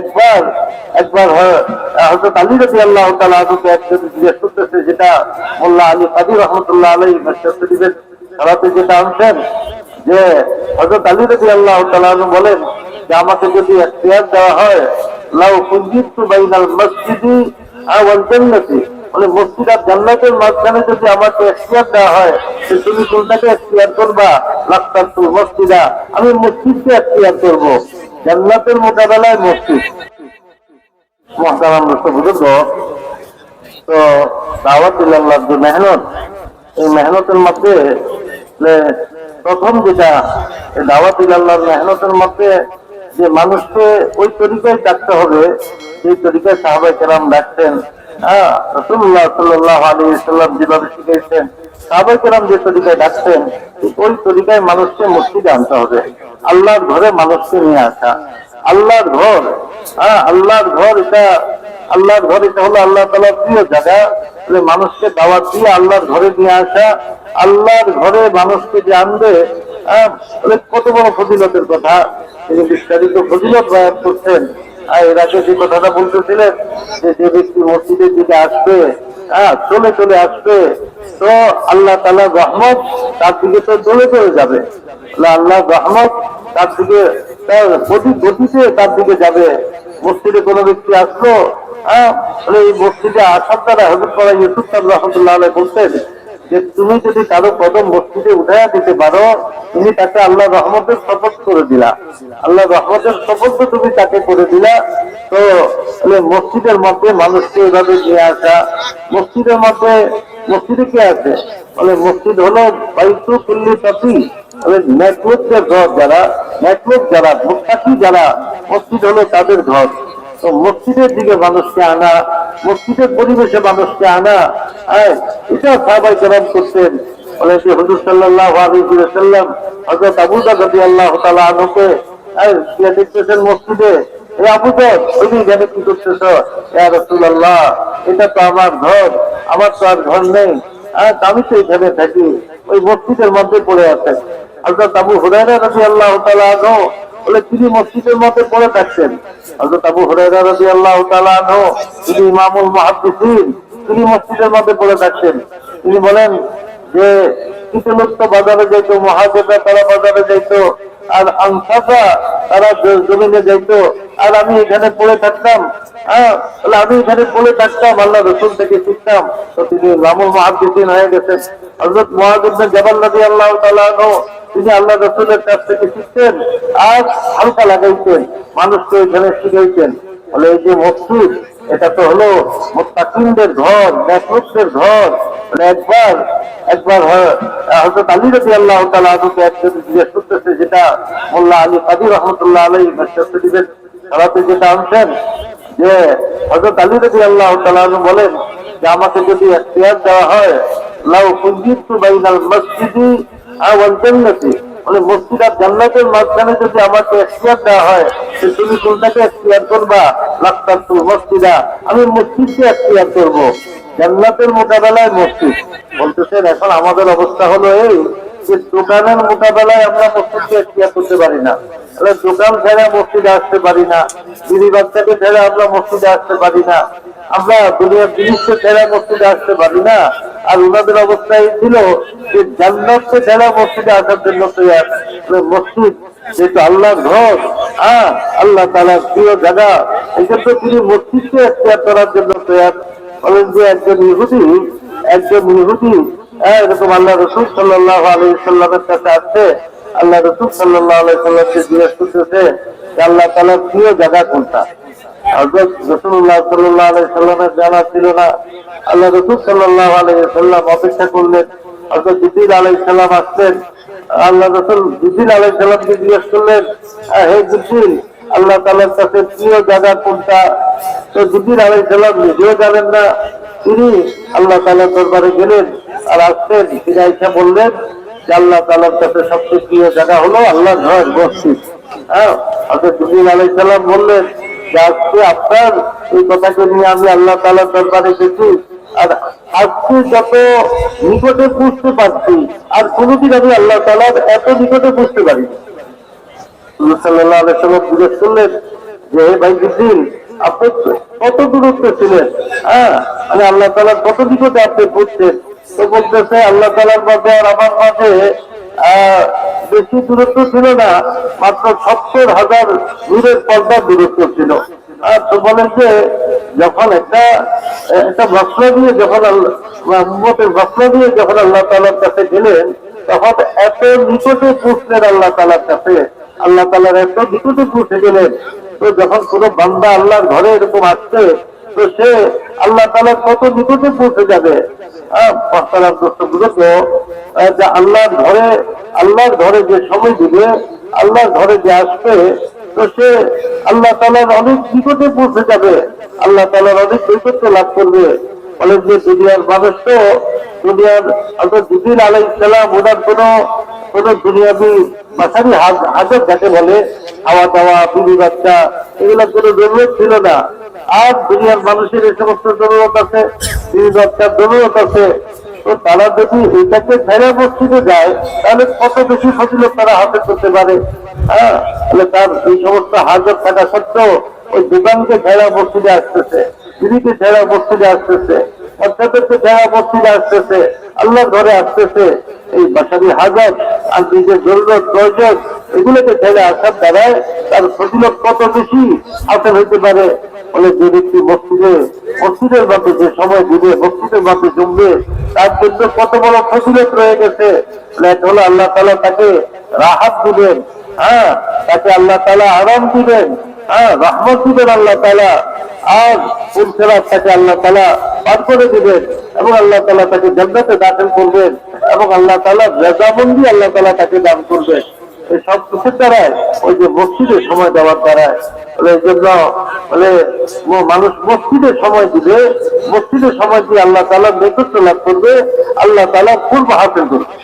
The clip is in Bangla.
একবার একবার হয়তো আলী রবি আল্লাহ তালা একজন জিজ্ঞেস করতেছে, যেটা মোল্লা আলী রহমতুল্লাহ আলী শরীফের যেটা আনছেন, যে হজরত আলী রবি আল্লাহ তালা বলেন যে আমাকে যদি এখতিয়ার দেওয়া হয়, লাউ কুঞ্জিত বাইনাল মসজিদি আওয়াল মানে মসজিদ আর জান্নাতের মাঝখানে যদি আমাকে এখতিয়ার দেওয়া হয় তুমি কোনটাকে এখতিয়ার করবা? লাক্তার মসজিদা। আমি মসজিদকে এখতিয়ার করব। জান্নাতের মোকাবেলায় মসজিদ তো যে মধ্যে যে মানুষকে ওই তরিকায় ডাকতে হবে তরিকায় সাহাবাই কেরাম ডাকতেন হ্যাঁ যেভাবে শিখেছেন কেরাম যে তরিকায় ডাকতেন, ওই তরিকায় মানুষকে মসজিদে আনতে হবে। আল্লাহর ঘরে মানুষকে নিয়ে আসা। আল্লাহর ঘর হ্যাঁ আল্লাহর ঘর এটা আল্লাহর ঘর এটা হলো আল্লাহ তালার প্রিয় জায়গা। মানুষকে দাওয়াত দিয়ে আল্লাহর ঘরে নিয়ে আসা। আল্লাহর ঘরে মানুষকে যে আনবে হ্যাঁ, কত বড় ফজিলতের কথা। তিনি বিস্তারিত ফজিলত বয়ান করছেন। আর এর আগে যে কথাটা বলতেছিলেন যে যে ব্যক্তি মসজিদের দিকে আসবে হ্যাঁ চলে চলে আসবে। তো আল্লাহ তালা রহমত তার দিকে তো চলে চলে যাবে। আল্লাহ রহমত তার দিকে গতিতে তার দিকে যাবে। মসজিদে কোনো ব্যক্তি আসলো হ্যাঁ এই মসজিদে আসার দ্বারা হজরত করা ইউসুফ রহমতুল্লাহ বলতেন যে তুমি যদি কারও কদম মসজিদে উঠাইয়া দিতে পারো, তুমি তাকে আল্লাহ রহমতের শপথ করে দিলা। আল্লাহ রহমতের শপথ তুমি তাকে করে দিলা। তো মসজিদের মধ্যে মানুষকে এভাবে নিয়ে আসা, মসজিদের মধ্যে, মসজিদে কে আছে? বলে মসজিদ হলো বাইতু কুল্লি তাফি নেটওয়ার্কের ঘর যারা নেটওয়ার্ক যারা মুক্তাকি যারা, মসজিদ হলো তাদের ঘর। তো মসজিদের দিকে মানুষকে আনা, মসজিদের পরিবেশে মানুষকে আনা হ্যাঁ? হজরত আল্লাহ তালা হ্যাঁ আমি তো এখানে থাকি, ওই মসজিদের মধ্যে পড়ে আছে। হযরত আবু হুরায়রা রাদিয়াল্লাহু তাআলা আনহু বলে, তিনি মসজিদের মধ্যে পড়ে থাকতেন। হযরত আবু হুরায়রা রাদিয়াল্লাহু তাআলা আনহু, তিনি ইমামুল মুহাদ্দিসিন। তিনি মসজিদের মধ্যে পড়ে থাকতেন। তিনি বলেন যে কিছু লোক তো বাজারে যাইতো মহাজেরা তারা বাজারে যাইতো, আর আনসাফা তারা জমিনে যাইতো, আর আমি এখানে পড়ে থাকতাম। হ্যাঁ আমি এখানে পড়ে থাকতাম, আল্লাহ রসুল থেকে শিখতাম। তো তিনি রামুল মহাদিন হয়ে গেছেন। হজরত মহাদিন জবান নদী আল্লাহ তালাহ তিনি আল্লাহ রসুলের কাছ থেকে শিখতেন, আর হালকা লাগাইতেন, মানুষকে এখানে শিখাইতেন। বলে এই যে মসজিদ এটা তো হলো মোত্তাকিনদের ঘর নেতৃত্বের ঘর। মানে একবার একবার হ- হযরত আলী রাজি আল্লাহ তালা আদুকে একজন জিজ্ঞেস করতেছে যেটা মোল্লা আলী কাদির রহমতুল্লাহ আলী শরীফের সারাতে যেটা আনছেন, যে হযরত আলী রাজি আল্লাহ তালা বলেন যে আমাকে যদি এখতিয়ার দেওয়া হয়, লাউ কুঞ্জিত বাইনাল মসজিদি আওয়াল জান্নাতি। মানে মসজিদ আর জান্নাতের মাঝখানে যদি আমাকে এখতিয়ার দেওয়া হয়, তো তুমি কোনটাকে এখতিয়ার করবা? লাক্তার তু মসজিদা, আমি মসজিদকে এখতিয়ার করব। জান্নাতের মোকাবেলায় মসজিদ। বলতেছেন, এখন আমাদের অবস্থা হলো এই যে দোকানের মোকাবেলায় আমরা মসজিদকে এখতিয়ার করতে পারি না। তাহলে দোকান ছেড়ে মসজিদে আসতে পারি না। দিদি বাচ্চাকে ছেড়ে আমরা মসজিদে আসতে পারি না। আমরা দুনিয়ার জিনিসকে ছেড়ে মসজিদে আসতে পারি না। আর ওনাদের অবস্থা এই ছিল যে জান্নাতকে ছেড়ে মসজিদে আসার জন্য তৈরি মসজিদ যেহেতু আল্লাহর ঘর হ্যাঁ আল্লাহ তালার প্রিয় জায়গা জন্য তিনি মসজিদকে এখতিয়ার করার জন্য তৈরি বলেন যে একজন ইহুদি একজন ইহুদি হ্যাঁ, এরকম আল্লাহ রসুল সাল্লাহ আলী সাল্লামের কাছে আসছে আল্লাহ রসুল সাল্লাহ আলাই সাল্লামকে জিজ্ঞেস করতেছে আল্লাহ তালার প্রিয় জায়গা কোনটা? হজরত আল্লাহ হজরত নিজেও জানেন না। তিনি আল্লাহ তালার দরবারে গেলেন আর আসছেন আইসা বললেন যে, আল্লাহ তালার কাছে সবচেয়ে প্রিয় জায়গা হলো আল্লাহ ঘর মসজিদ হ্যাঁ জিদির আলাই সাল্লাম বললেন আজকে আপনার এই কথাকে নিয়ে আমি আল্লাহ তালার দরবারে গেছি আর আজকে যত নিকটে বুঝতে পারছি আর কোনোদিন আমি আল্লাহ তালার এত নিকটে বুঝতে পারি যে ভাই কত দূরত্ব ছিলেন? হ্যাঁ মানে আল্লাহ কত তো বলতেছে আল্লাহ আমার মাঝে আহ, বেশি দূরত্ব ছিল না, মাত্র সত্তর হাজার দূরের পর্দার দূরত্ব ছিল। আর তো বলেন যে, যখন একটা একটা বস্ত্র দিয়ে যখন উম্মতের বস্ত্র দিয়ে যখন আল্লাহ তালার কাছে গেলেন, তখন এত নিকটে পৌঁছলেন আল্লাহ তালার কাছে। আল্লাহ তালার এত নিকটে পৌঁছে গেলেন। তো যখন কোনো বান্দা আল্লাহর ঘরে এরকম আসছে, তো সে আল্লাহ তালার কত নিকটে পৌঁছে যাবে? আল্লাহর ঘরে আল্লাহর ঘরে যে সময় দিবে, আল্লাহর ঘরে যে আসবে, তো সে আল্লাহ তালার অনেক নিকটে পৌঁছে যাবে। আল্লাহ তালার অনেক নৈকট্য লাভ করবে। বলেন যে দুনিয়ার মানুষ তো দুনিয়ার অর্থাৎ জিবির আলাই ইসলাম ওনার কোনো কোনো দুনিয়াবি মাসারি হাজার যাকে বলে খাওয়া দাওয়া বিবি বাচ্চা এগুলোর কোনো জরুরত ছিল না। আর দুনিয়ার মানুষের এই সমস্ত জরুরত আছে বিবি বাচ্চার জরুরত আছে। তো তারা যদি এটাকে ছেড়ে মসজিদে যায়, তাহলে কত বেশি ফজিলত তারা হাতে করতে পারে? হ্যাঁ তার এই সমস্ত হাজার থাকা সত্ত্বেও ওই দোকানকে ছেড়া মসজিদে আসতেছে দিদিকে ছেড়া মসজিদে আসতেছে বাচ্চাদেরকে ছেড়া মসজিদে আসতেছে, আল্লাহর ঘরে আসতেছে। এই বাসারি হাজার আর নিজের জরুরত, প্রয়োজন, এগুলোকে ছেড়ে আসার দ্বারায় তার ফজিলত কত বেশি হাসিল হইতে পারে? বলে যে ব্যক্তি মসজিদে, মসজিদের মধ্যে যে সময় দিবে, মসজিদের মধ্যে জমবে, তার জন্য কত বড় ফজিলত রয়ে গেছে। হলো আল্লাহ তালা তাকে রাহাত দিবেন হ্যাঁ তাকে আল্লাহ তালা আরাম দিবেন হ্যাঁ রহমত দিবেন আল্লাহ তালা। আর পুরসেরা তাকে আল্লাহ তালা পার করে দিবেন এবং আল্লাহ তালা তাকে জান্নাতে দাখিল করবেন এবং আল্লাহ তালা রেজাবন্দি আল্লাহ তালা তাকে দান করবেন। এই সব কিছুর দ্বারাই ওই যে মসজিদে সময় দেওয়ার দ্বারাই। বলে এই জন্য বলে মানুষ মসজিদে সময় দিবে। মসজিদে সময় দিয়ে আল্লাহ তালা নেতৃত্ব লাভ করবে। আল্লাহ তালা পূর্ব হাসিল করবে।